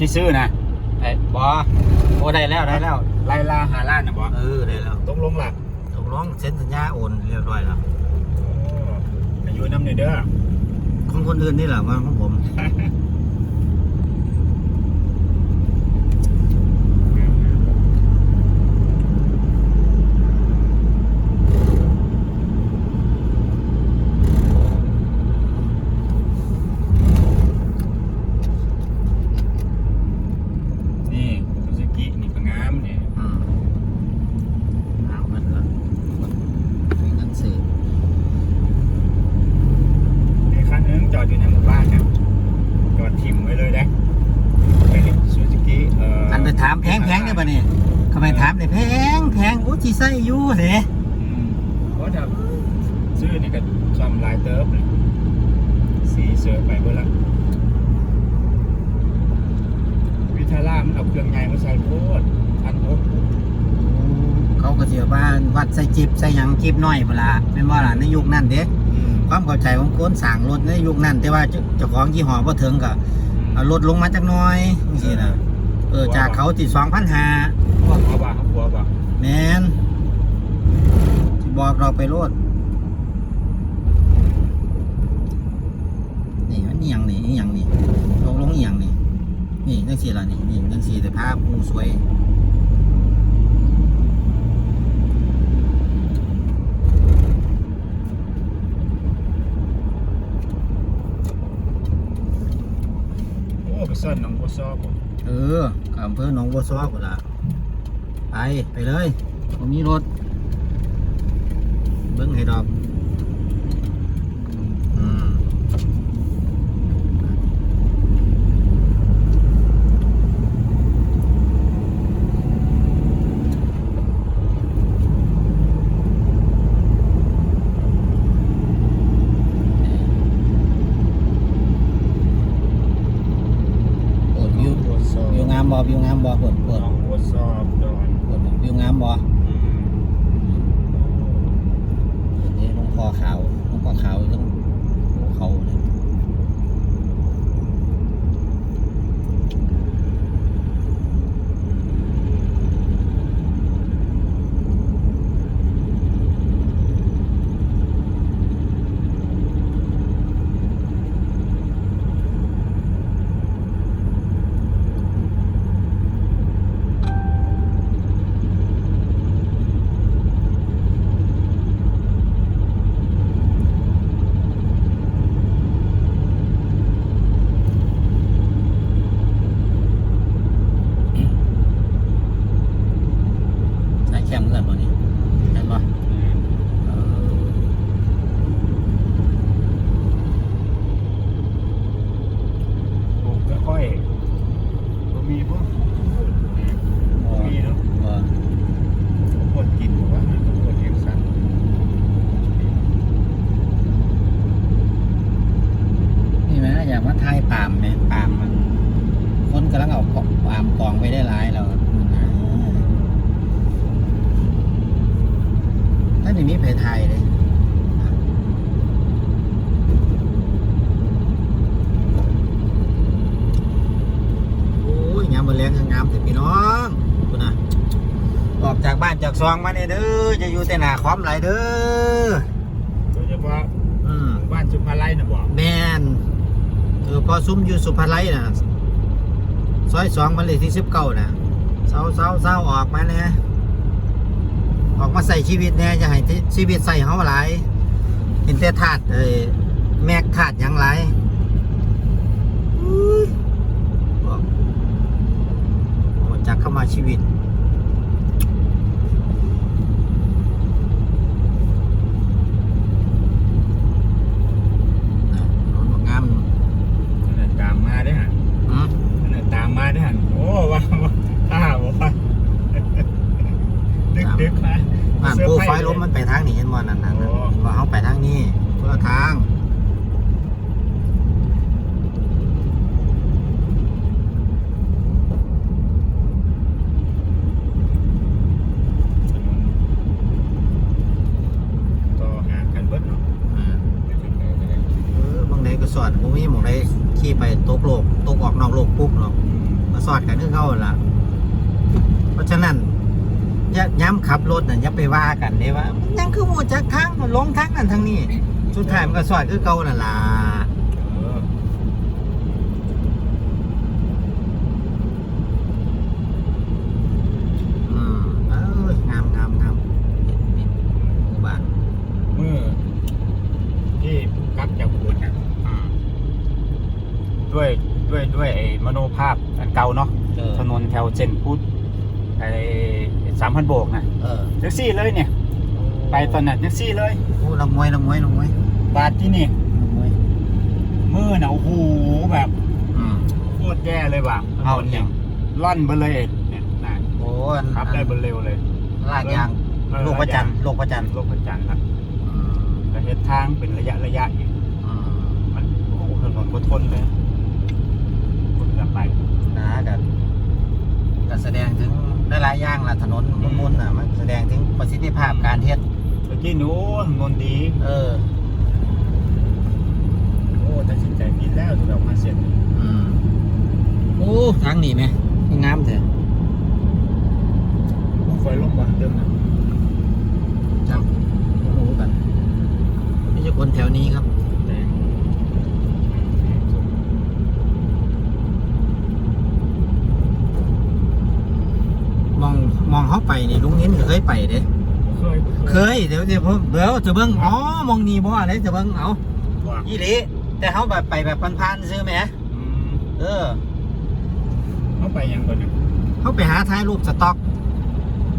เลยว่าที่ที่ซื้อนะไอ้บอโอ้ได้แล้วได้แล้วไล่ล่าหาล้านนะบอเออได้แล้วตกลงหลักตกลงเซ็นสัญญาโอนเรียบร้อยแล้วอายุน้ำเนเด้อของคนอื่นนี่แหละมันของผม นี่ซูซูกินี่ก็งามนี่ อืมเอาเงินละมีเงินซื้อ ในคันนึงจอดอยู่ในหมู่บ้านนะจอดถิ่มไว้เลยนะซูซูกิเอ่อ อั อั นไปถามแพงแพงได้ป่ะเนี่ยเขาไปถามเนี่ยแพงแพงโอ้จีไซอยู่เด้ เพราะถ้า ซื้อนี่ก็ซ่อมลายเติร์ฟเลยสีเสือไปเพื่อละวิทาร่ามันเอาเครื่องไงมาใส่โคตรพันหกเขาก็เสียบ้านวัดใส่จิบใส่หยังจิบน้อยเวลาเป็นว่าล่ะในยุคนั้นเด้ความเข้าใจของคนสั่งรถในยุคนั้น แต่ว่าเจ้าเจ้าของยี่ห้อพอถึงก็เอาลดลงมาจักหน้อยนี่สินะเออจากเขาที่สองพันห้าว่าเขาว่าเขากลัวว่าแมนสิบอกเราไปโลดนี่มันอหย่างนี่อหย่างนี่ลงลงอหย่างนี่ นี่จังสี่ละนี่นี่จังสี่แต่ภาพผู้สวยโอ้ไปซ่อนหนองบัวซอบบ่เออกับอำเภอหนองบัวซ้อกูละไป ไปเลยตรงนี้รถ เบิ้งให้ดอก ซองมาเนี่ยเด้อจะอยู่แต่หนาคอมไหลายเด้อโดยเฉพาะอืมหมู่บ้านสุภาลัยนะบอกแมนเออพอซุ้มอยู่สุภาลัยนะซอยสองมันเลยที่สิบเก้านะเศร้าเศร้าเศร้าออกมาเนี่ยออกมาใส่ชีวิตแน่จะให้ที่ชีวิตใส่เขาหลายเห็นแต่ถาดเอ้ยแม็กถาดหยังหลายอุ้ยบอกหมดจากเข้ามาชีวิต นะรถบอกงาม นั่นนะตามมาได้อฮะ อืม นั่นนะตามมาได้อฮะโอ้ว่าว่าถ้าบอกว่าดึกดึกๆนะ บ้าน เสื้อ โปร ผ้า ไฟล์รถมันไปทางนี้เห็นว่านั่นนั่น โอ้ ว่าเขาไปทางนี้คนละทาง ต่อหากันเบิดเนาะ อ่าเออบางใดก็สอนผ มีหมองไดขี่ไปตกโลกตกออกนอกโลกปุ๊บเนาะมาสอดกันคือเข้าละเพราะฉะนั้นย้ำขับรถน่ะอย่าไปว่ากันเลยว่ายังคือหมดจากทางลงทางนั้นทางนี้สุดท้ายมันก็สอดคือเก่านั่นล่ะ เออ อืมเอ้ยงามงามงามเห็นเห็นหมู่บ้าน เมื่อที่กลับจากอุบลนะ อืม ด้วยด้วยด้วยไอ้มโนภาพอันเก่าเนาะเออถนนแถวเจนพุทธไอ้สามพันโบกนะเออแท็กซี่เลยเนี่ย ไปตอนนั้นแท็กซี่เลย โอ้ลำมวยลำมวยลำมวยบาทที่นี่ลำมวยมือน่ะโอ้โหแบบอืม โคตรแย่เลยว่ะเอาถนนอย่างล่อนไปเลยเนี่ยนะโอ้อันขับได้บนเร็วเลยลาดยางเออโลกประจันทร์โลกประจันทร์โลกประจันทร์ครับอืมกระเฮ็ดทางเป็นระยะระยะอีกอืมมันโอ้โหถนนก็ทนเลยคนกลับ ไปนะกันก็แสดงถึงหลายๆอย่างล่ะถนนมุนๆน่ะมันแสดงถึงประสิทธิภาพการเฮ็ดเมื่อกี้หนูถนนดีเออ โอ้ตัดสินใจผิดแล้วที่เรามาเสร็จอืมโอ้ทางนี้ไหมงามเถอะผมไฟลงบ่เติมนะจับโอ้โหกันไม่ใช่คนแถวนี้ครับ แดง มองมองเข้า ไปนี่ลุงนิ้นก็เคยไปเด้เคยเคยเดี๋ยวเดี๋ยวผมเดี๋ยวจะเบิ่งอ๋อมองนี่บ่อะไรจะเบิ่งเอาว่าอีหลีแต่เขาแบบไปแบบพันๆซื้อไหมอืมเออเขาไปยังก่อนเนี่ยเขาไปหาถ่ายรูปสต็อก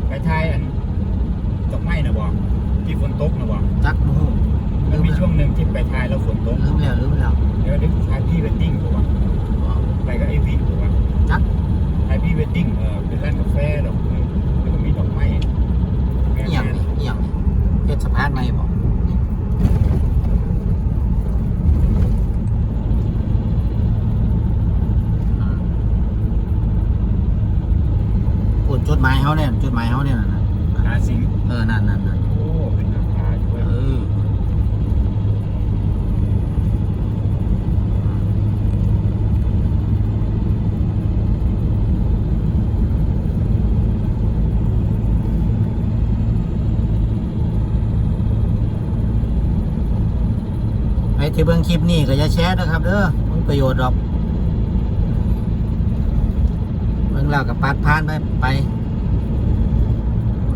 ไปทายอันตกไม้นะบอกที่ฝนตกนะบอกจักโอ้โหแล้วมีช่วงหนึ่งที่ไปทายแล้วฝนตกลืมแล้วลืมแล้วเดี๋ยวเดี๋ยวทายพี่เวดดิ้งถูกป่ะไปก็ไอวีถูกป่ะจักทายพี่เวดดิ้งเออเป็นร้านกาแฟดอกไม้แล้วก็มีดอกไม้แม่เอียงแม่นี่เอียงนี่เฮ็ดสะพานไหมบอกอืมพูดจดหมายเขาเนี่ยจดหมายเขาเนี่ยนั่นน่ะหาสิงเออนั่นนั่นนั่นโอ้เป็นราคาด้วย เออ ไอ้ที่เบิ่งคลิปนี้ก็อย่าแชร์นะครับเด้อมันประโยชน์หรอกเบิ่งแล้วก็ปัดผ่านไปไป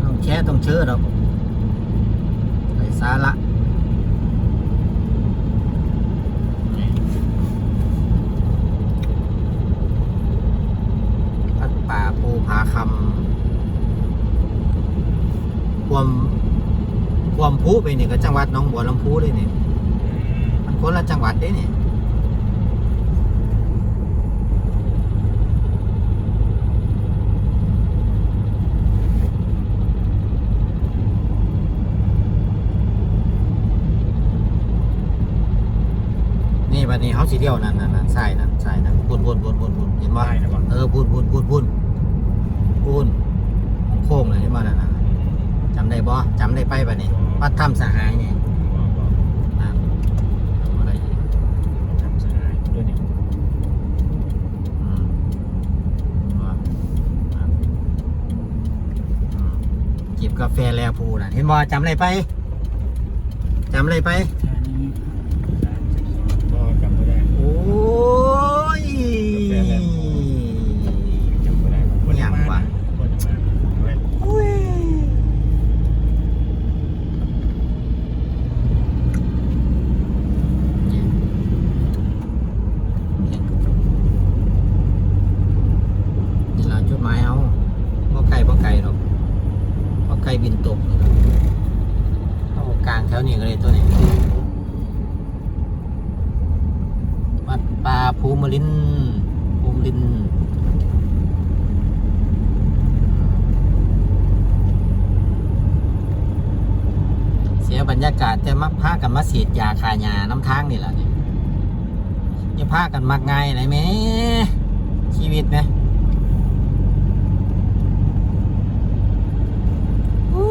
ต้องแชร์ต้องเชื่อหรอกไร้สาระวัดป่าภูผาคำความความพูไปนี่ก็จังหวัดน้องบัวลำพูเลยเนี่มัน คนละจังหวัดเด้เนี่ยนี่บัดนี้เขาสีเดียวนั่นนั่นนั่นใช่นั่นใช่นั่นพูนพูนพูนพูนพูนเห็นบ่ได้นะบอกเออพูนพูนพูนพูนพูนโค้งเลยเห็นบ่นั่นน่ะจำได้บ่จำได้ไปบัดนี้วัดถ้ำสหายนี่บอกบอก อ่าอะไรอีก ทำสหายด้วยนี่ อืมว่าอะอืมจิบ กาแฟแล้วพูน่ะเห็นบ่จำอะไรไปจำอะไรไป แค่นี้ก็จำไม่ได้ โอ้ย กาแฟแล้ว จำไม่ได้ว่าคน อย่าง มา ว่ะ คนมาเว้ย อุ้ยนี่ล่ะจุดหมายเอาบ่ไกลบ่ไกลหรอกบ่ไกลบินตกนี่ล่ะเอากลาง แถวนี้ก็เลยตัวนี้วัดป่าภูมิลินภูมิลินเสียบรรยากาศแต่มักพากันมาสียดยาคายาน้ำทางนี่แหละเนี่ยอย่าพากันมักง่ายอะไรไหมชีวิตไหมอู้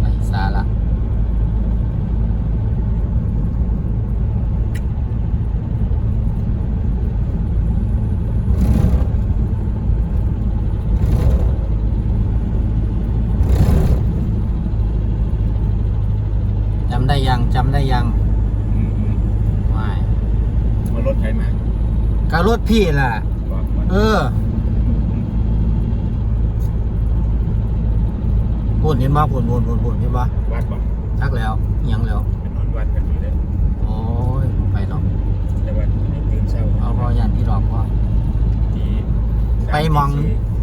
ไร้สาระ ได้ยัง อืมอืม ไม่ เอารถไถมา ก็รถ พี่ล่ะบอกว่าเออพูดเห็นบ่พูดพูดพูดพูดเห็นบ่วัดบอกชักแล้วอิหยังแล้วเป็นนอนวัดกันอยู่เลยโอ้ยไปหรอกแต่ว่าไม่ตื่นเช้าเอาพอยานพี่หลอกพ่อที่ไปมอง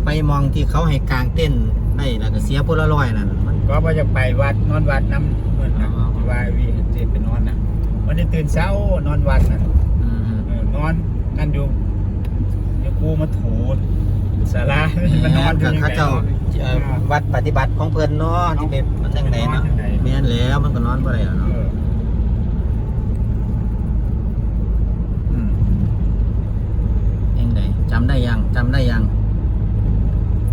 ไปมองที่เขาให้กลางเต้นท์ได้แล้วก็เสียพละร้อยนั่นมันก็ว่าจะไปวัดนอนวัดน้ำเมื่อนะอ๋อที่ว่าวีเจไปนอนนะวันนี้ตื่นเช้านอนวัดนะอืมเออนอนนั่นอยู่ เดี๋ยวกูมาถูสารามันนอนกับเขาเจ้าเอ่อวัดปฏิบัติของเพิ่นเนาะที่ไปมันจังไดเนาะแม่นแล้วมันก็นอนบ่ได้แล้วเอเนาะออืมเองไดจำได้ยังจำได้ยัง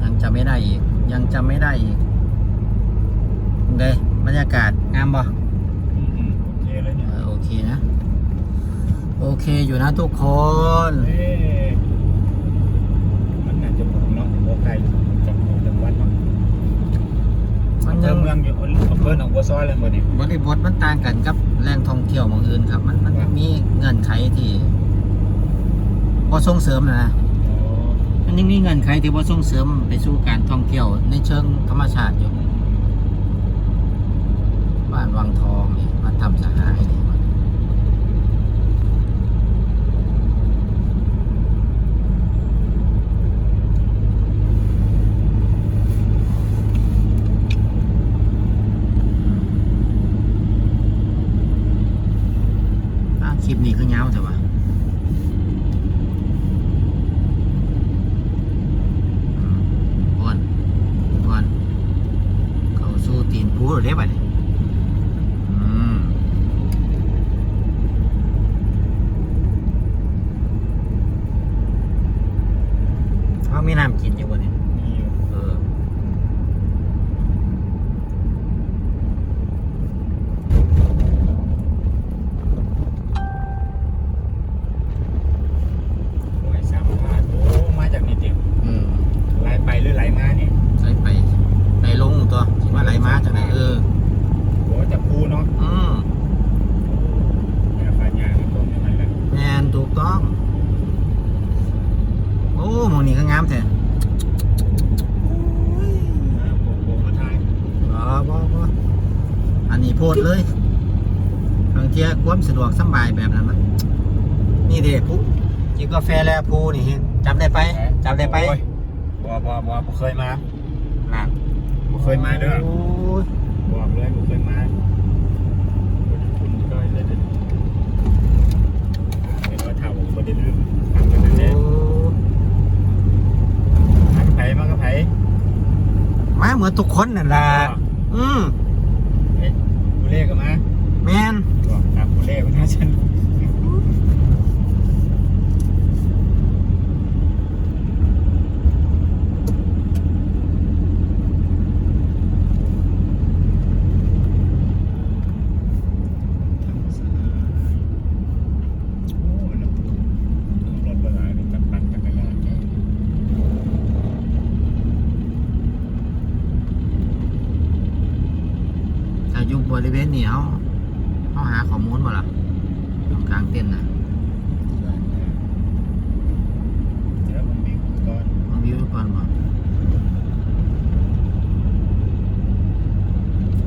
ยังจำไม่ได้อีก ยังจำไม่ได้อีกเด้บรรยากาศงามบ่อืมอืมโอเคเลยเนี่ยเออโอเคนะ โอเคอยู่นะทุกคน เอ๊ะมันน่าจะบอกเนาะบอกไกลจากหมู่จังหวัดเนาะ มัน อำ เภยัองเมืองอยู่อำเภอหนองบัวซ้อยเลยหมดนี่บริบทมันต่างกันกับแหล่งท่องเที่ยวหมองอื่นครับ มันมันมีเงื่อนไขที่บ่ส่งเสริมนะนะอ๋อมันยังมีเงื่อนไขที่บ่ส่งเสริมไปสู่การท่องเที่ยวในเชิงธรรมชาติอยู่บ้านวังทองนี่มาทำสหายนี่อะคลิปนี้คือเงาวแต่ว่าอืมอ้วนอ้วนเขาสู้ ตีนปูเรียบร้อย อืมเขามีน้ำกินอยู่บนนี้ มีอยู่ เออ หน่วยสามพันโอ้มาจากนี่เดียว อืม ไหลไปหรือไหลมาเนี่ย ใส่ไปไหลลงตัวคิดว่าไหลมาจากไหนเออ โอ้จากภูเนาะ อืม แม่ฟ้าหญ้าก็ต้นอย่างนั้นแหละ แมนถูกต้อง โอ้หมองนี้ก็งามแท้ อ่าโอ้โหมาทาย บ่บ่บ่อันนี้โพดเลยบางเทีย ความสะดวกสำบายแบบนั้นมันนี่เด้ผู้กินกาแฟแล้วผู้นี่จำได้ไปจำได้ไปโอ้ยบ่บ่บ่บ่เคยมาน่ะบ่เคยมาเด้อโอ้ยบอกเลยบ่เคยมาบ่ได้คุ้นเคยเลยเด้อเป็นว่าถ้าผมบ่ได้ลืมทำกันนั่นแหละมากระไผมากระไผมาเหมือนทุกคนนั่นล่ะอืมเฮ้ยกูเล่ก็มาแมน บอกตามกูเล่มาหน้าฉัน โอ้ยรถรถเวลานี่จักรปั่นจักรยานเนี่ย ถ้าอยู่ บริเวณนี้เขาเขาหาข้อมูลบ่ล่ะตรงกลางเต้นท์น่ะเดี๋ยวผมมีก่อนมาวิวก่อนบ่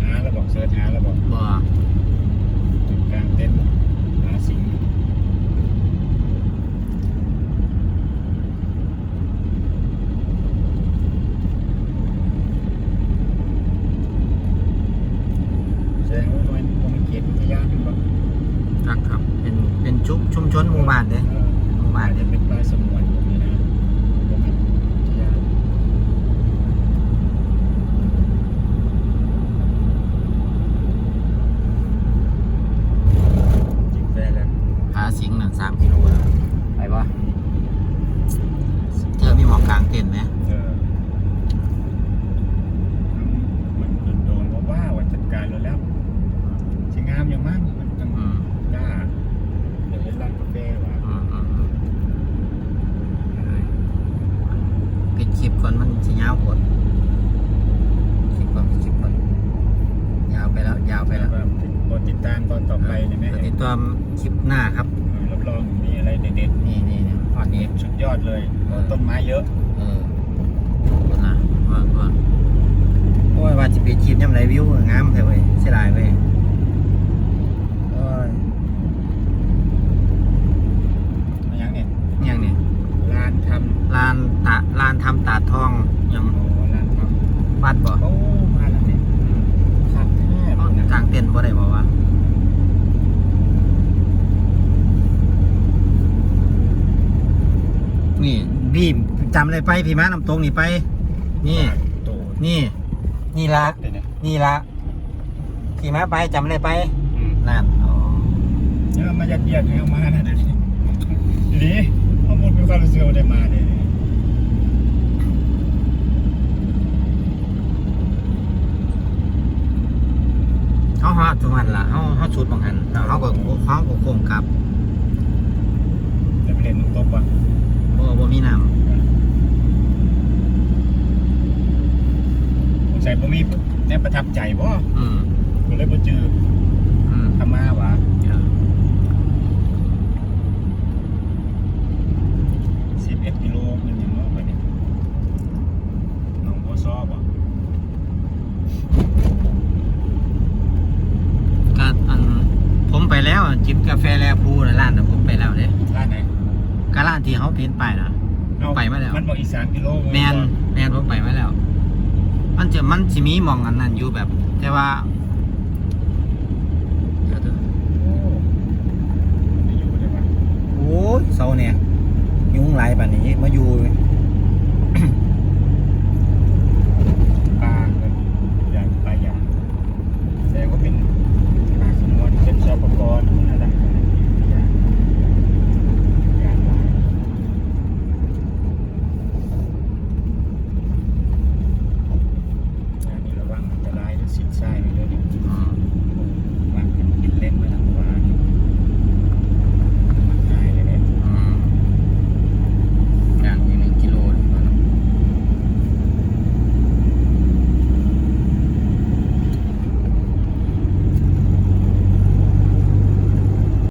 หาแล้วบอกเสิร์ชหาแล้วบอกบ่ จุดกลางเต็นท์หาสิงห์แสดงว่ามันมันเขียนวิทยาเป็นแบบ ครับครับ เป็นเป็น ชนหมู่บ้านเด้หมู่บ้านอาจเด้ เป็นปลายสมวนแบบนี้นะผมเป็นวิทยา จิบได้แล้ว ผาสิงห์นั่นสามกิโลนะไปบ่เธอมีหมอกกลางเต้นท์ไหม เออมันโดนๆเพราะว่าวันจัดการแล้วแล้วชิงามอย่างมากมันต้อง อืม กล้าเดี๋ยวเห็นร้านกาแฟว่ะ อืมอืมอืมปิดคลิปก่อนมันสิยาวกว่าคลิปก่อนปิดคลิปก่อนยาวไปแล้ว ยาวไปแล้ว แบบกดติดตามตอนต่อไป ตัวคลิปหน้าครับ รับรองมีอะไรเด็ด นี่นี่นี่พอดนี้ ๆสุดยอดเลยต้นไม้เยอะ เออคนน่ะว่าว่าโอ้ยว่าจะไปจีบย่ำไรวิวงามแท้เว้ยเสียดายเว้ยโอ้ย อย่างเนี้ย ยังนี่ ลานท ลานตาลานทำตาดทองยังำโอ้ลานทวัดบ่ำโอ้มาแล้วเนี่ยขับแทบเอานะกลางเต็นท์บ่ได้บ่วะนี่พี่จำอะไรไปพี่มาน้ำตรงนี่ไป นี่โตนี่ นี่ละเป็นไงนี่ละขี่ม้าไปจำอะไรไปอืมนั่นอ๋อเนี่ยมายัดเยียดให้เอามานะเดี๋ยวนี้ดีข้อมูลมีความรู้สึกว่าได้มาเลย เขาฮอดทุกวันละเขาเขาชุดบางหันแล้วเขาก็เขาก็โค้งกลับ จะไปเล่นน้ำตกว่ะ บ่บ่มีน้ สงสัยผมมีแนบประทับใจบ่ำอืม ก็เลยบ่จือ อืม ทำมาวะ เออ 11กิโลมันยังเนาะไปเนี่ยหนองบัวซ้อบ่ ก็อันผมไปแล้วจิบ กาแฟแลพูนะร้านน่ะผมไปแล้วเด้ร้านไหนก็ร้านที่เขาเพ้นป้ายนะเอ้ไปมาแล้ว มันบอกอีก3กิโลแมนแมนผมไปมาแล้ว มันจะมันสิมีหมองอันนั้นอยู่แบบ แต่ว่าเดี๋ยวเถอะโอ้ไม่อยู่ได้ปะโอ้ยเสาเนี่ยยุงหลายป่านนี้มาอยู่